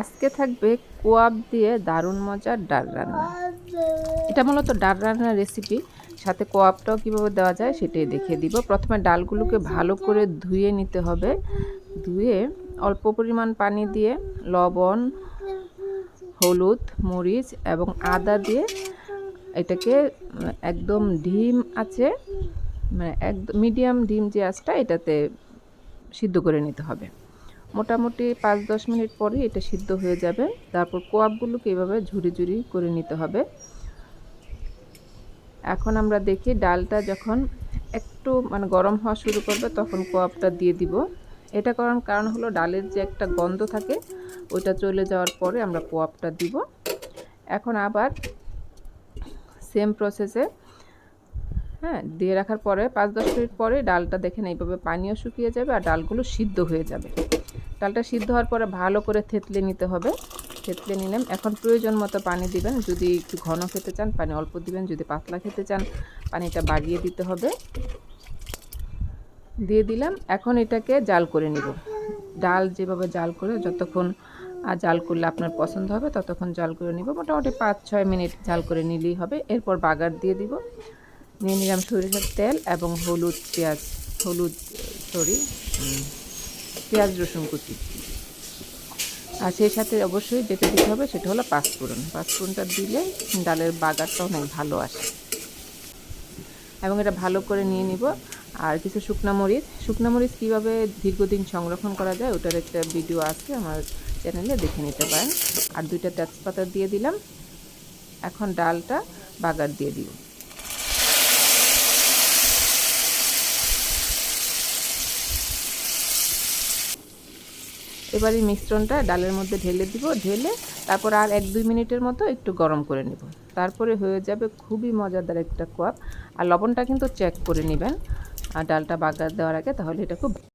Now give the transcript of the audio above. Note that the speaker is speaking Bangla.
আজকে থাকবে কোয়াব দিয়ে দারুণ মজার ডাল রান্না। এটা মূলত ডাল রান্নার রেসিপি সাথে কোয়াবটাও কীভাবে দেওয়া যায় সেটাই দেখিয়ে দিব। প্রথমে ডালগুলোকে ভালো করে ধুয়ে নিতে হবে। ধুয়ে অল্প পরিমাণ পানি দিয়ে লবণ, হলুদ, মরিচ এবং আদা দিয়ে এটাকে একদম ডিম আছে মানে একদম মিডিয়াম ডিম যে আঁচটা এটাতে সিদ্ধ করে নিতে হবে। মোটামুটি পাঁচ দশ মিনিট পরে এটা সিদ্ধ হয়ে যাবে। তারপর কোয়াবগুলোকে এভাবে ঝুরি ঝুরি করে নিতে হবে। এখন আমরা দেখি ডালটা যখন একটু মানে গরম হওয়া শুরু করবে তখন কোয়াবটা দিয়ে দিব। এটা করার কারণ হলো ডালের যে একটা গন্ধ থাকে, ওইটা চলে যাওয়ার পরে আমরা কোয়াবটা দিব। এখন আবার সেম প্রসেসে হ্যাঁ দিয়ে রাখার পরে পাঁচ দশ মিনিট পরে ডালটা দেখেন এইভাবে পানিও শুকিয়ে যাবে আর ডালগুলো সিদ্ধ হয়ে যাবে। ডালটা সিদ্ধ হওয়ার পরে ভালো করে থেতলে নিতে হবে। থেতলে নিলাম এখন প্রয়োজন মতো পানি দিবেন। যদি একটু ঘন খেতে চান, পানি অল্প দিবেন। যদি পাতলা খেতে চান, পানিটা বাড়িয়ে দিতে হবে। দিয়ে দিলাম। এখন এটাকে জাল করে নিব। ডাল যেভাবে জাল করে, যতক্ষণ আর জাল করলে আপনার পছন্দ হবে, ততক্ষণ জাল করে নিব। মোটামুটি পাঁচ, ছয় মিনিট জাল করে নিলেই হবে। এরপর বাগার দিয়ে দিব। নিয়ে নিলাম সরিষার তেল এবং হলুদ পেঁয়াজ, হলুদ, সরি পেঁয়াজ, রসুন কুচি। আর সেই সাথে অবশ্যই যেটা দিতে হবে সেটা হলো পাঁচফোড়ন। পাঁচফোড়নটা দিলে ডালের বাগারটা অনেক ভালো আসে। এবং এটা ভালো করে নিয়ে নিব। আর কিছু শুকনা মরিচ। শুকনা মরিচ কীভাবে দীর্ঘদিন সংরক্ষণ করা যায় ওটার একটা ভিডিও আছে আমার চ্যানেলে, দেখে নিতে পারেন। আর দুইটা তেজপাতা দিয়ে দিলাম। এখন ডালটা বাগার দিয়ে দিব। এবার এই মিশ্রণটা ডালের মধ্যে ঢেলে দিব, ঢেলে তারপর আর এক দুই মিনিটের মতো একটু গরম করে নেব। তারপরে হয়ে যাবে খুবই মজাদার একটা কোয়াপ আর লবণটা কিন্তু চেক করে নেবেন। আর ডালটা বাগার দেওয়ার আগে তাহলে এটা খুব